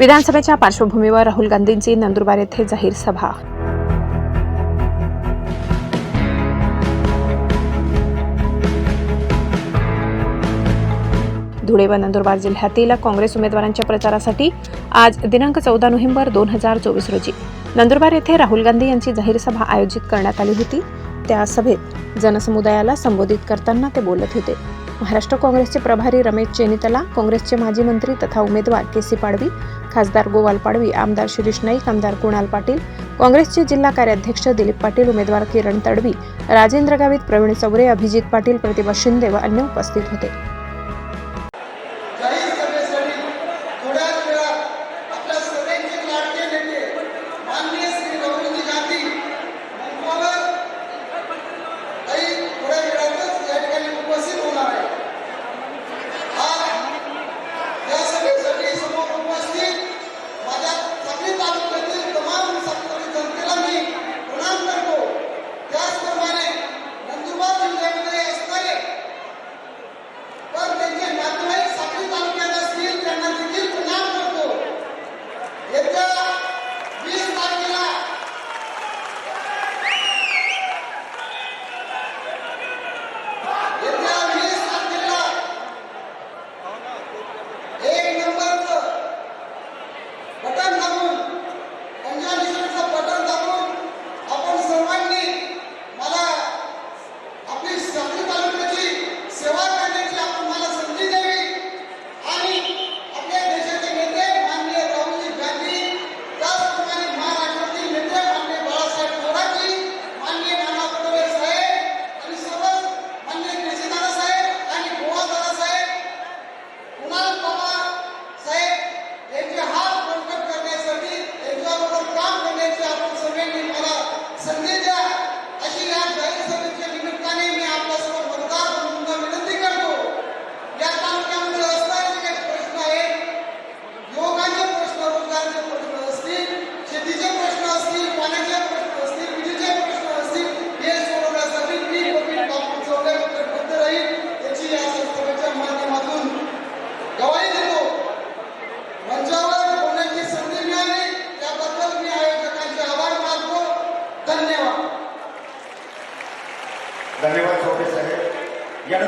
विधानसभेच्या पार्श्वभूमीवर राहुल गांधींची नंदुरबार येथे जाहीर सभा. धुळे व नंदुरबार जिल्ह्यातील काँग्रेस उमेदवारांच्या प्रचारासाठी आज दिनांक चौदा नोव्हेंबर दोन हजार चोवीस रोजी नंदुरबार येथे राहुल गांधी यांची जाहीर सभा आयोजित करण्यात आली होती. त्या सभेत जनसमुदायाला संबोधित करताना ते बोलत होते. महाराष्ट्र काँग्रेसचे प्रभारी रमेश चेनितला काँग्रेसचे माजी मंत्री तथा उमेदवार के सी पाडवी खासदार गोवाल पाडवी आमदार शिरीष नाईक आमदार कुणाल पाटील काँग्रेसचे जिल्हा कार्याध्यक्ष दिलीप पाटील उमेदवार किरण तडवी राजेंद्र गावित प्रवीण चौरे अभिजित पाटील प्रतिभा शिंदे व अन्य उपस्थित होते.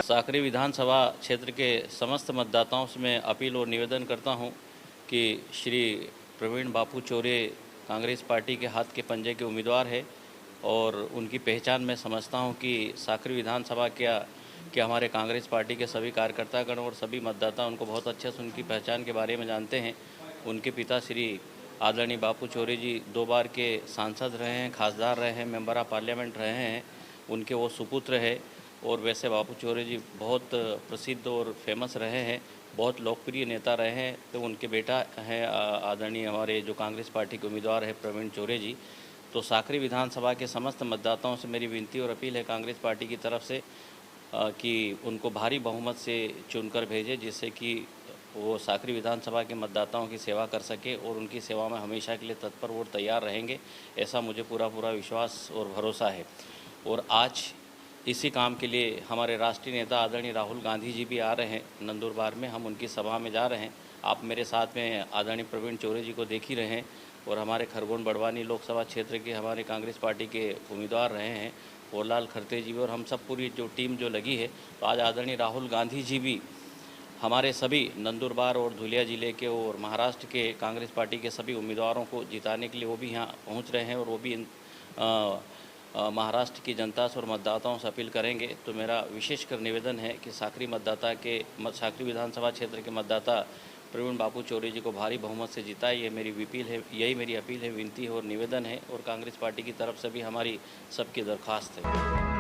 साकरी विधानसभा क्षेत्र के समस्त मतदाताओं से मैं अपील और निवेदन करता हूँ कि श्री प्रवीण बापू चोरे कांग्रेस पार्टी के हाथ के पंजे के उम्मीदवार है और उनकी पहचान मैं समझता हूँ कि साकरी विधानसभा क्या कि हमारे कांग्रेस पार्टी के सभी कार्यकर्तागण और सभी मतदाता उनको बहुत अच्छे से उनकी पहचान के बारे में जानते हैं। उनके पिता श्री आदरणीय बापू चोरी जी दो बार के सांसद रहे हैं, खासदार रहे हैं, मेंबर ऑफ़ पार्लियामेंट रहे हैं। उनके वो सुपुत्र है। और वैसे बापू चौरे जी बहुत प्रसिद्ध और फ़ेमस रहे हैं, बहुत लोकप्रिय नेता रहे हैं तो उनके बेटा हैं आदरणीय हमारे जो कांग्रेस पार्टी के उम्मीदवार है प्रवीण चौरे जी। तो साकरी विधानसभा के समस्त मतदाताओं से मेरी विनती और अपील है कांग्रेस पार्टी की तरफ़ से कि उनको भारी बहुमत से चुनकर भेजें, जिससे कि वो साकरी विधानसभा के मतदाताओं की सेवा कर सके और उनकी सेवा में हमेशा के लिए तत्पर और तैयार रहेंगे, ऐसा मुझे पूरा पूरा विश्वास और भरोसा है। और आज इसी काम के लिए हमारे राष्ट्रीय नेता आदरणीय राहुल गांधी जी भी आ रहे हैं। नंदुरबार में हम उनकी सभा में जा रहे हैं। आप मेरे साथ में आदरणीय प्रवीण चौरे जी को देख ही रहे हैं और हमारे खरगोन बड़वानी लोकसभा क्षेत्र के हमारे कांग्रेस पार्टी के उम्मीदवार रहे हैं होरलाल खरते जी और हम सब पूरी जो टीम जो लगी है तो आज आदरणीय राहुल गांधी जी भी हमारे सभी नंदुरबार और धुलिया ज़िले के और महाराष्ट्र के कांग्रेस पार्टी के सभी उम्मीदवारों को जिताने के लिए वो भी यहाँ पहुँच रहे हैं और वो भी इन अ, महाराष्ट्र की जनता से और मतदाताओं से अपील करेंगे। तो मेरा विशेषकर निवेदन है कि साकरी मतदाता के साकरी विधानसभा क्षेत्र के मतदाता प्रवीण बापू चौरी जी को भारी बहुमत से जिताए, ये मेरी अपील है, यही मेरी अपील है, विनती है और निवेदन है और कांग्रेस पार्टी की तरफ़ से भी हमारी सबकी दरख्वास्त है।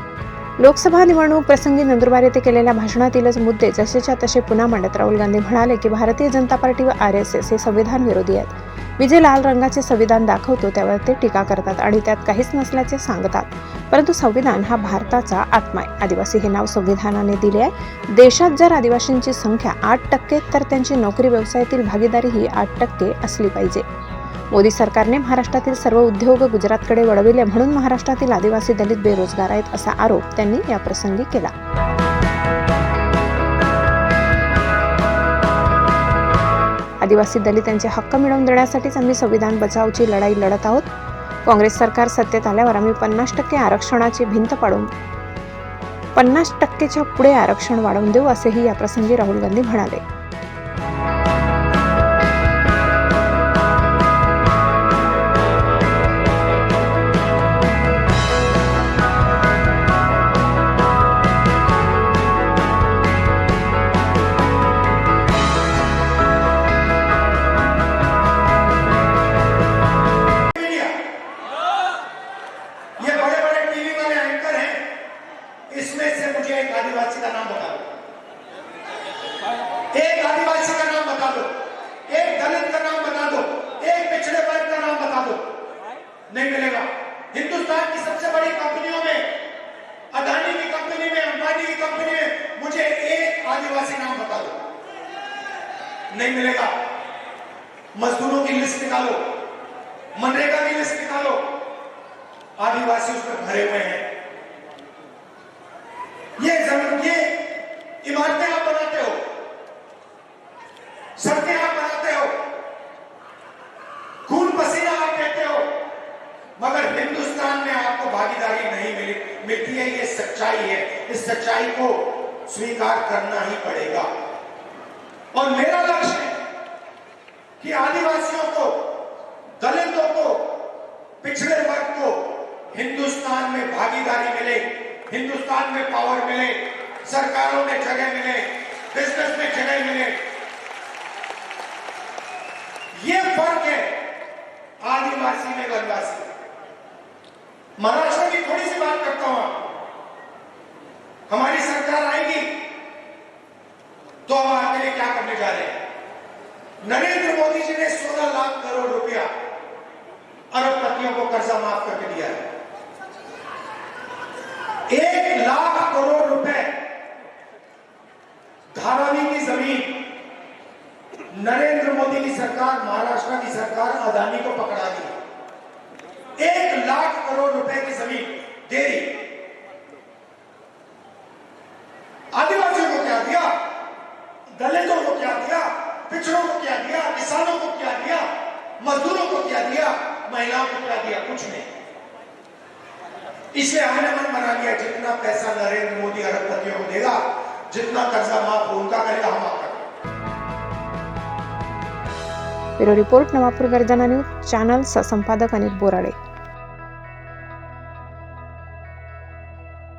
लोकसभा निवडणूक प्रसंगी नंदुरबार येथे केलेल्या भाषणातीलच मुद्दे जसेच्या तसे पुन्हा मांडत राहुल गांधी म्हणाले की भारतीय जनता पार्टी व आर एस एस हे संविधान विरोधी आहेत. मी जे लाल रंगाचे संविधान दाखवतो त्यावर ते टीका करतात आणि त्यात काहीच नसल्याचे सांगतात. परंतु संविधान हा भारताचा आत्मा आहे. आदिवासी हे नाव संविधानाने दिले आहे. देशात जर आदिवासींची संख्या आठ टक्के तर त्यांची नोकरी व्यवसायातील भागीदारी ही आठ टक्के असली पाहिजे. मोदी सरकारने महाराष्ट्रातील सर्व उद्योग गुजरातकडे वळविले म्हणून महाराष्ट्रातील आदिवासी दलित बेरोजगार आहेत असा आरोप त्यांनी याप्रसंगी केला. आदिवासी दलित यांचे हक्क मिळवून देण्यासाठीच आम्ही संविधान बचावची लढाई लढत आहोत. काँग्रेस सरकार सत्तेत आल्यावर आम्ही पन्नास टक्के आरक्षणाची भिंत पाडून पन्नास टक्केच्या पुढे आरक्षण वाढवून देऊ असेही याप्रसंगी राहुल गांधी म्हणाले. आदिवासी का नाम बता दो एक आदिवासी का नाम बता दो। एक दलित का नाम बता दो। एक पिछड़े वर्ग का नाम बता दो। नहीं मिलेगा। हिंदुस्तान की सबसे बड़ी कंपनियों में, अदानी की कंपनी में, अंबानी की कंपनी में मुझे एक आदिवासी नाम बता दो। नहीं मिलेगा। मजदूरों की लिस्ट निकालो। मनरेगा की लिस्ट निकालो। आदिवासी उसमें भरे हुए हैं। ये इमारतें आप बनाते हो। सड़कें आप बनाते हो। खून पसीना आप देते हो। मगर हिंदुस्तान में आपको भागीदारी नहीं मिली। मिलती है, ये सच्चाई है। इस सच्चाई को स्वीकार करना ही पड़ेगा। और मेरा लक्ष्य है कि आदिवासियों को, दलितों को, पिछड़े वर्ग को हिंदुस्तान में भागीदारी मिले, हिंदुस्तान में पावर मिले। सरकारों में जगह मिले बिज़नेस में जगह मिले। ये फ़र्क है आदिवासी में वनवासी महाराष्ट्र की थोड़ी सी बात करता हूँ हमारी सरकार आएगी तो हम आपके लिए क्या करने जा रहे हैं? नरेंद्र मोदी जी ने 16 लाख करोड़ रुपया अरबपतियों को कर्जा माफ़ करके दिया है एक लाख करोड़ रुपए धारावी की ज़मीन नरेंद्र मोदी की सरकार महाराष्ट्र की सरकार को पकड़ा दी एक लाख करोड़ रुपए की ज़मीन दे दी आदिवासियों को क्या दिया? दलितों को क्या दिया? पिछड़ों को क्या दिया? किसानों को क्या दिया? मजदूरों को क्या दिया? महिलाओं को क्या दिया? कुछ नहीं। इसलिए हमने मन बना लिया, जितना पैसा नरेंद्र मोदी अरबपतियों को देगा, जितना कर्जा माफ़ उनका करेगा, हम आपका ब्युरो रिपोर्ट नवापूर गर्जना न्यूज चॅनल संपादक अनिल बोराडे.